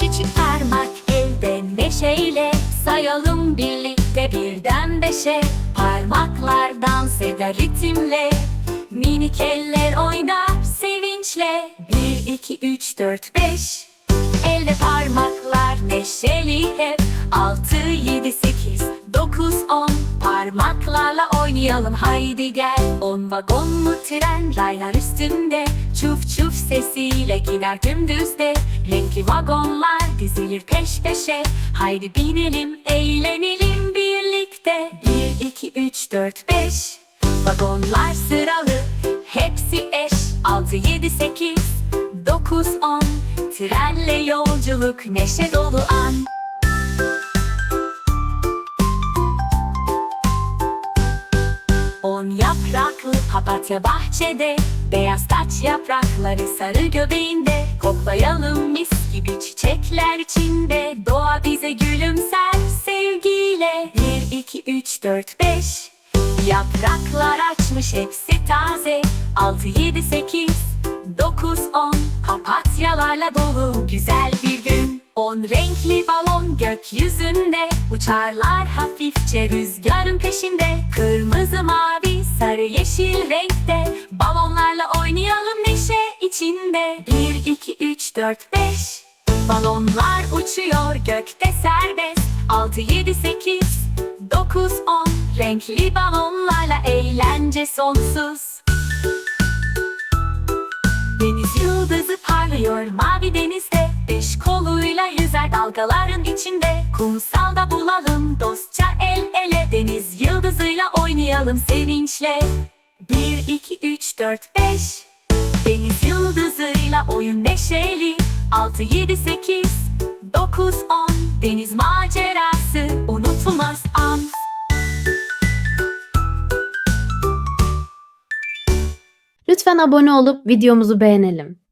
küçük parmak elde neşeyle Sayalım birlikte birden beşe. Parmaklar dans eder ritimle Minik eller oynar sevinçle. Bir, iki, üç, dört, beş. Elde parmaklar neşeli hep. Altı, yedi, sekiz, dokuz, on. Parmaklarla oynayalım haydi gel. On vagonlu tren raylar üstünde sesiyle gider dümdüzde. Renkli vagonlar dizilir peş peşe. Haydi binelim eğlenelim birlikte. Bir, iki, üç, dört, beş. Vagonlar sıralı hepsi eş. Altı, yedi, sekiz, dokuz, on. Trenle yolculuk neşe dolu an On yapraklı papatya bahçede Beyaz taç yaprakları sarı göbeğinde. Koklayalım mis gibi çiçekler içinde. Doğa bize gülümser sevgiyle. Bir, iki, üç, dört, beş. Yapraklar açmış hepsi taze. Altı, yedi, sekiz, dokuz, on. Papatyalarla dolu güzel bir gün. On renkli gökyüzünde Uçarlar hafifçe rüzgarın peşinde. Kırmızı, mavi, sarı, yeşil renkte Balonlarla oynayalım neşe içinde. Bir, iki, üç, dört, beş Balonlar uçuyor gökte serbest. Altı, yedi, sekiz, dokuz, on Renkli balonlarla eğlence sonsuz. Deniz yıldızı parlıyor mavi denizde koluyla yüzer dalgaların içinde. Kumsalda bulalım dostça el ele. Deniz yıldızıyla oynayalım sevinçle. Bir, iki, üç, dört, beş. Deniz yıldızıyla oyun neşeli. Altı, yedi, sekiz, dokuz, on. Deniz macerası unutulmaz an. Lütfen abone olup videomuzu beğenelim.